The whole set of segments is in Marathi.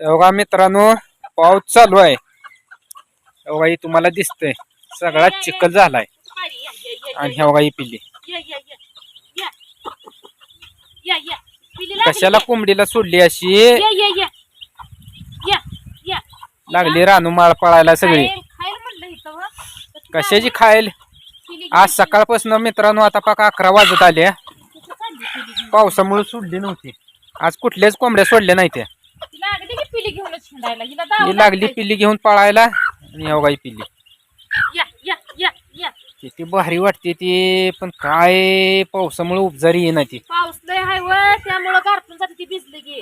बघा मित्रांनो पाऊस चालू आहे. बघा ही तुम्हाला दिसतंय. सगळा चिखल झालाय. आणि ह्या बघा ही पिल्ली. कशाला कोंबडीला सोडली अशी? लागली रानू माळ पळायला सगळी. कशाची खायल? आज सकाळपासून मित्रांनो आता पाक अकरा वाजत आले. पावसामुळे सोडली नव्हती. आज कुठल्याच कोंबड्या सोडल्या नाही त्या लागली की पिली घेऊनच हिंडायला हिला ही लागली पिल्ली घेऊन पळायला आणि ही पिल्ली या या या या. किती भारी वाटते ती पण काय पावसामुळे उपजारी येईना ती. पाऊस लय हाय व त्यामुळं गारपून जाते ती भिजली गे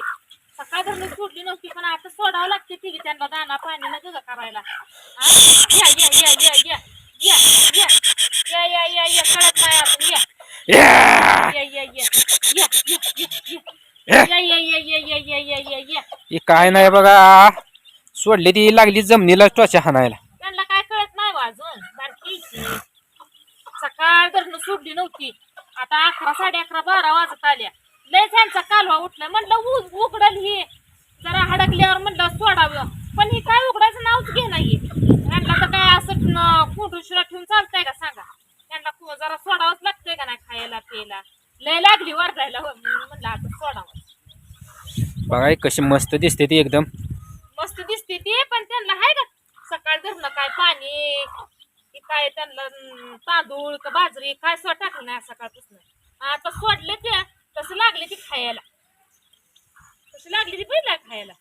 सकाळ धरून सोडली नव्हती पण आता सोडावं लागते ती त्यांना दाना पाणी न गं करायला. या या या या या. काय नाही बघा. सोडली ती लागली जमिनीला त्वचा हाणायला. त्यांना काय कळत नाही बा अजून? बारकी सकाळ धरणं सोडली नव्हती. आता अकरा साडे अकरा बारा वाजत आल्या. लय त्यांचा कालवा उठला म्हणलं उघडल हे. जरा हडकल्यावर म्हणलं सोडावं. पण हे काय उघडायचं नावच घे नाही त्यांना तर काय असं कुंडुशिरा ठेवून चालतंय का सांगा? त्यांना जरा सोडावंच लागतंय का नाही खायला प्यायला? लय लागली वरडायला हो. म्हणून म्हणलं आता सोडावं बघा ही कशी मस्त दिसते ती एकदम. मस्त दिसते ती पण त्यांना आहे का? सकाळ धरणं काय पाणी की काय त्यांना तांदूळ का बाजरी काय सो टाकलं नाही सकाळपासून. आता सोडले ते तसं लागले ती खायला. तशी लागली ती पहिला खायला.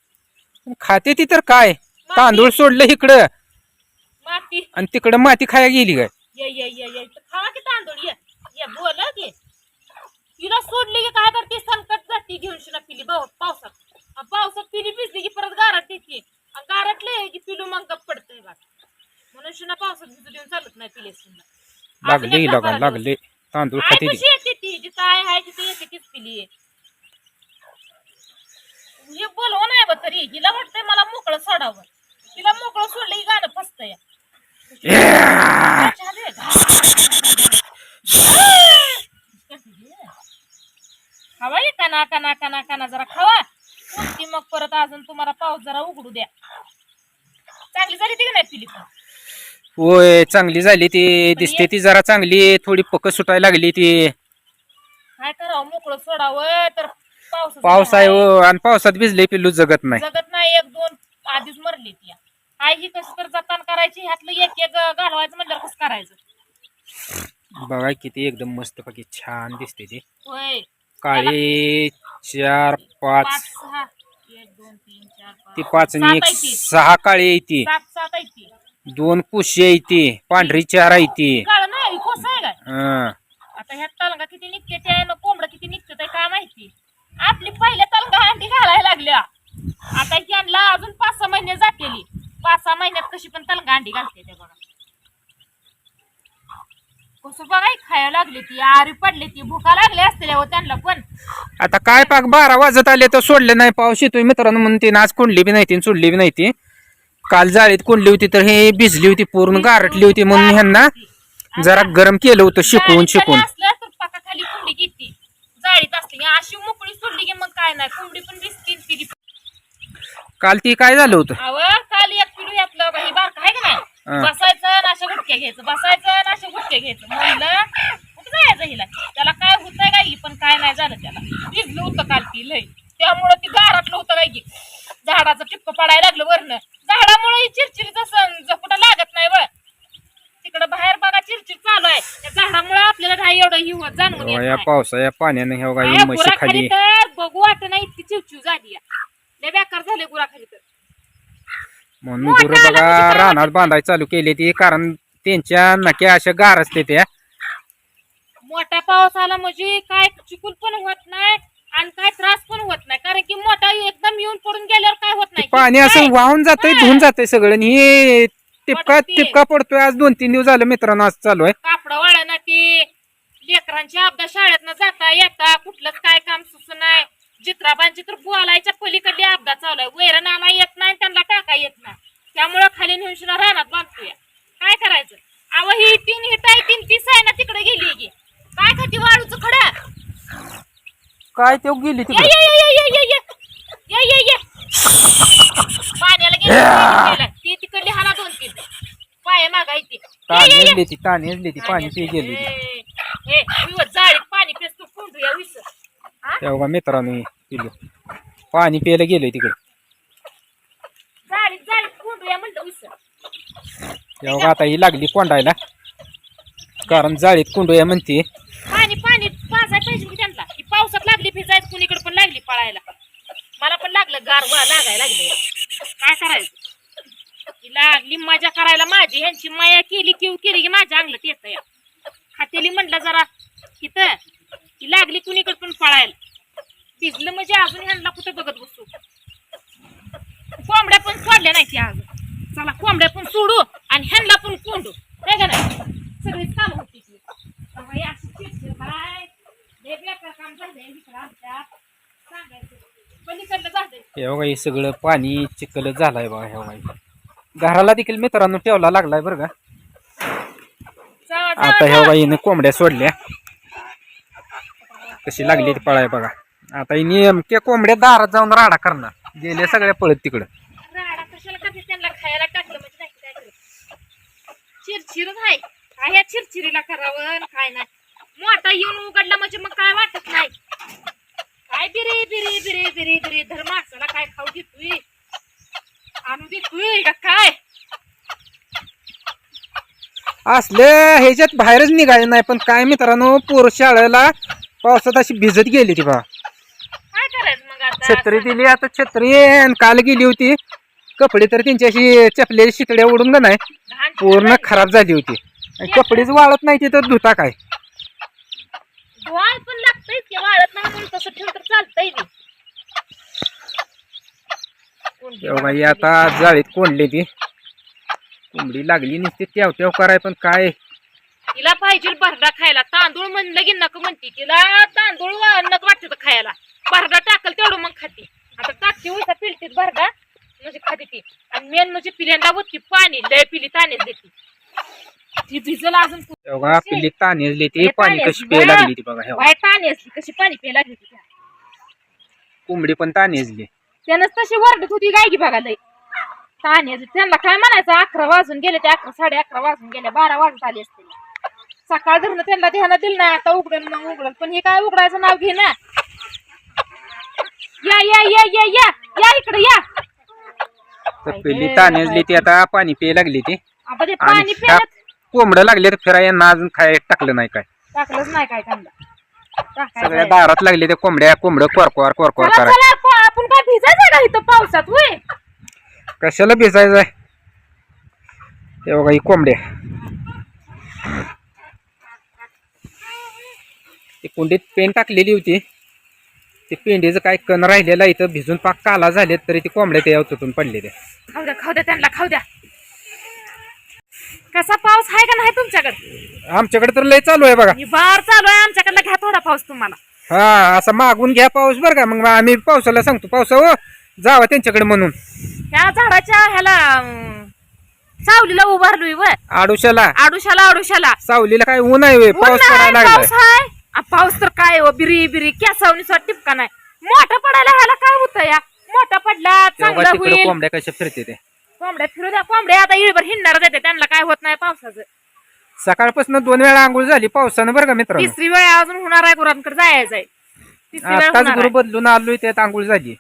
खाते ती तर काय? तांदूळ सोडलं इकडं. माती. आणि तिकडं माती खाया गेली काय? ये ये ये ये. इथं खावा की तांदूळ? ये ये बोल की. तिला सोडली की काय करते संकट जाती घेऊन शिना पिली. पाव- पावसात आणि पावसात पिली भिजली की परत गारात येते आणि गारातले की पिलू मग गप्प पडतंय बा म्हणून शिना पावसात भिजू देऊन चालत नाही पिले सुद्धा लागले लगा लागले? तांदूळ खाते ती. ती जिथं आहे तिथे येते तीच पिली हे बोलव नाही बा तरी. हिला वाटतंय मला मोकळं सोडावं. तिला मोकळं सोडलं की गाणं फसतंय. खावा ये काना काना काना काना जरा खावा. ती मग परत अजून तुम्हाला पाऊस जरा उघडू द्या. चांगली झाली ती का नाही पिली पण? होय चांगली झाली ती. दिसते ती जरा चांगली. थोडी पक सुटायला लागली ती. काय करावं मोकळं सोडावं. तर पाऊस पाऊस आहे हो आणि पावसात भिजले पिल्लू जगत नाही. जगत नाही. एक दोन आधीच मरली ती. आई ही कसं तर जतन करायची ह्यातलं एक एक घालवायचं कसं करायचं? बघा किती एकदम मस्त पैकी छान दिसते ती. होय. काळी चार पाच. पाच सहा. एक दोन तीन चार ती पाच आणि सात एक आहे ती. सहा काळी आहे ती. सात सात आहे ती. दोन कुशी आहे ती पांढरी चार आहे ती. काळ नाही कोस आहे काय? हं. आता ह्या तलंगा किती निघते ते आहे ना कोंबडं किती निघते ते काय माहिती? आपली पहिल्या तलंगा अंडी घालायला लागल्या. आता यांना अजून पाच सहा महिने जातेली. पाच सहा महिन्यात कशी पण तलंगा अंडी घालते ते बघा. कसं बघाय खायला लागली ती आरी पडली ती भुका लागली असतील हो त्यांना पण. आता काय पाक बारा वाजत आले तर सोडले नाही पाऊस येतोय मित्रांनो म्हणून ती आज कोंडली बी नाही ती सोडली बी नाही ती. काल जाळीत कोंडली होती तर हे भिजली होती पूर्ण गारटली होती म्हणून ह्यांना जरा गरम केलं होतं शिकवून शिकवून असलं कोंबडी घेते जाळीत असते अशी मोकळी सोडली की मग काय नाही कोंबडी पण पिली काल ती काय झालं होतं? अव काल एक बारक आहे का. नाही? बसायचं गुटक्या घ्यायचं बसायचं गुटक्या घ्यायचं. म्हणलं कुठं जायचं हिला? त्याला काय होतंय काय पण काय नाही झालं त्याला. भिजलं होतं काल ती लय त्यामुळं ती गारातलं होतं काय की झाडाचं टिपकं पडायला लागलं वरनं. झाडामुळे चिरचिरीचं सण कुठं लागत नाही बळ तिकडं बाहेर बघा चिरचिर चालू आहे. त्या झाडामुळे आपल्याला नाही एवढं ही होत जाणवून येत या नाही. पाण्याने हे ही बाया म्हशी गुराखाली खाली. तर बघू वाटत नाही इतकी चिवचिव झाली आहे. लय बेकार झाले गुराखाली तर. म्हणून गुरु बघा रानात बांधायला चालू केली ती कारण त्यांच्या नक्या अशा गार असते त्या. मोठा पाऊस आला म्हणजे काय चिकूल पण होत नाही आणि काय त्रास पण होत नाही. कारण की मोठा एकदम येऊन पडून गेल्यावर नाही पाणी? असं वाहून जातंय. धुवून जातंय सगळं. आणि हे टिपका पडते. टिपका पडतोय. आज दोन तीन दिवस झालं मित्रांनो आज चालू आहे. कापड वाळा ती. लेकरांची अपदा शाळेत जाता येता. कुठलंच काय काम सुचू नाही. चित्राबांची तर बोलायच्या पलीकडली अपदा चालू आहे. वैरण आणा येत नाही त्यांना टाका येत नाही. त्यामुळं खाली नेऊन रानात बांधतोय. काय करायचं? अव ही तीन ही ताई तीन तीस आहे ना तिकडे गेली की काय खाती वाळूचं खडं? काय ते गेली तिकडे? मागाय ती? ताण हेजली ती ताण हेजली ती पाणी पे गेली ती. हे विवत जाळीत पाणी पेस तू कोंडू या विस हा तेव्हा मित्रांनो पिलो. पाणी प्यायला गेलोय तिकडे. जाळीत जाळीत कोंडू या म्हणलं विस तेव्हा आता ही लागली कोंडायला? कारण जाळीत कोंडूया म्हणते. पाणी पाणी पाजाय पाहिजे की त्यांना. ती पावसात लागली फिजायत कुणीकडे पण लागली पळायला. मला पण लागलं गार वा लागायला लागले. काय करायचं? लागली मजा करायला माझी. ह्यांची माया केली किव केली की माझ्या अंगलत येत या. खातेली म्हणलं जरा तिथं की लागली कुणीकडे पण पळायला. भिजलं म्हणजे अजून ह्यांना कुठं बघत बसू? कोंबड्या पण सोडल्या नाही त्या अजून. चला कोंबड्या पण सोडू आणि ह्यांना पण कोंडू. नाही का नाही? सगळीच काम होती हे बघा काय सांगायचं. हे सगळं पाणी चिखल झालंय बघा ह्या घराला देखील मित्रांनो ठेवला लागलाय बरं का. आता ह्या. बाईने कोंबड्या सोडल्या. कशी लागली ती पळाय बघा. आता ही नेमक्या कोंबड्या दारात जाऊन राडा करणार. गेल्या सगळ्या पळत तिकडं. म्हणजे. चिरचिरच आहे. काय या चिरचिरीला करावं? काय नाही. मोठा येऊन उघडला म्हणजे मग काय वाटत नाही. काय बिरी बिरी बिरी बिरी बिरी धर माणसाला काय खाऊ देतोय आणू देतोय का? काय? असले ह्याच्यात बाहेरच निघाले नाही पण काय मित्रांनो पोर शाळेला पावसात अशी भिजत गेली ती बा. काय करायचं मग आता? छत्री दिली आता छत्री आणि काल गेली होती. कपडे तर त्यांची अशी चपलेली शितड्या उडून का नाही घाण पूर्ण खराब झाली होती. आणि कपडेच वाळत नाही तिथं धुता काय? धुवाय पण लागतंय की वाळत नाही म्हणून तसं ठेवून तर चालतंय बी. बाई आता जाळीत कोंडली ती. कोंबडी लागली नुसती तेव तेव कराय पण काय? तिला पाहिजे भरडा खायला. तांदूळ म्हणलं की नको म्हणते. तिला तांदूळ नको वाटत खायला. भरडा टाकल तेवढं मग खाते. आता टाकते उलटा पिलटीत भरडा. म्हणजे खाते ती. आणि मेन म्हणजे पिल्यांदा होती पाणी. लय पिली तानेच देते. ती भिजल अजून तेव्हा पिल्ली तानेजली ती पाणी कशी प्यायला. लागली ती बघा ह्या बाहेर ताणी असली कशी पाणी प्यायला लागली ती. कोंबडी पण तानेजली त्यानंच तशी वरडत होती गाय की बघा लय ताणी त्यांना काय म्हणायचं? अकरा वाजून गेले ते अकरा साडे अकरा वाजून गेले बारा वाजत आले असते सकाळ धरणं त्यांना ध्यान दिलं नाही आता उघडल मग उघडल पण हे काय उघडायचं नाव घे ना. या या या या या या इकडे या. तर तानेजली ती आता पाणी प्यायला लागली ती. आता ते पाणी प्यायला कोंबडं लागले तर फिराय यांना अजून खाय टाकलं नाही काय. टाकलंच नाही काय त्यांना. सगळ्या. दारात लागले ते कोंबड्या कोंबडं कोरकोर कोरकोर चला कराय चला प- आपण काय भिजायचं का इथं पावसात? होय कशाला भिजायचंय ते बघा ही कोंबड्या ती कुंडीत पेंड टाकलेली होती. ते पेंडीचं काय कण राहिलेलं इथं. भिजून पाक काला झाले तरी ती कोंबड्या त्या तुटून पडले ते खाऊ द्या खाऊ द्या त्यांना खाऊ द्या. कसा पाऊस आहे का नाही तुमच्याकडे? आमच्याकडे तर लय चालू आहे बघा. बार चालू आहे आमच्याकडला घ्या थोडा पाऊस तुम्हाला. हा असं मागून घ्या पाऊस बरं का. मग आम्ही पावसाला सांगतो पावसा हो जावा त्यांच्याकडे म्हणून. ह्या झाडाच्या ह्याला अं, सावलीला उभारलोय व आडुशाला. आडुशाला आडुशाला. सावलीला काय ऊन आहे पाऊस पडायला पाऊस लागलाय आहे. आ, पाऊस तर काय हो बिरी बिरी कॅसावनी टिपका नाही. मोठा पडायला ह्याला काय होतं या? मोठा पडला तेव्हा चांगला तिकडे होईल. कोंबड्या कशा फिरते ते. कोंबड्या फिरू द्या कोंबड्या आता इळभर हिंडणार देते त्यांना काय होत नाही पावसाचं. सकाळपासून दोन वेळा आंघोळ झाली पावसानं बरं का मित्रांनो? तिसरी वेळ अजून होणार आहे गुरांकडे जायचंय. तिसरी वेळ आताच होणार गुरु. बदलून आलोय त्यात आंघोळ झाली.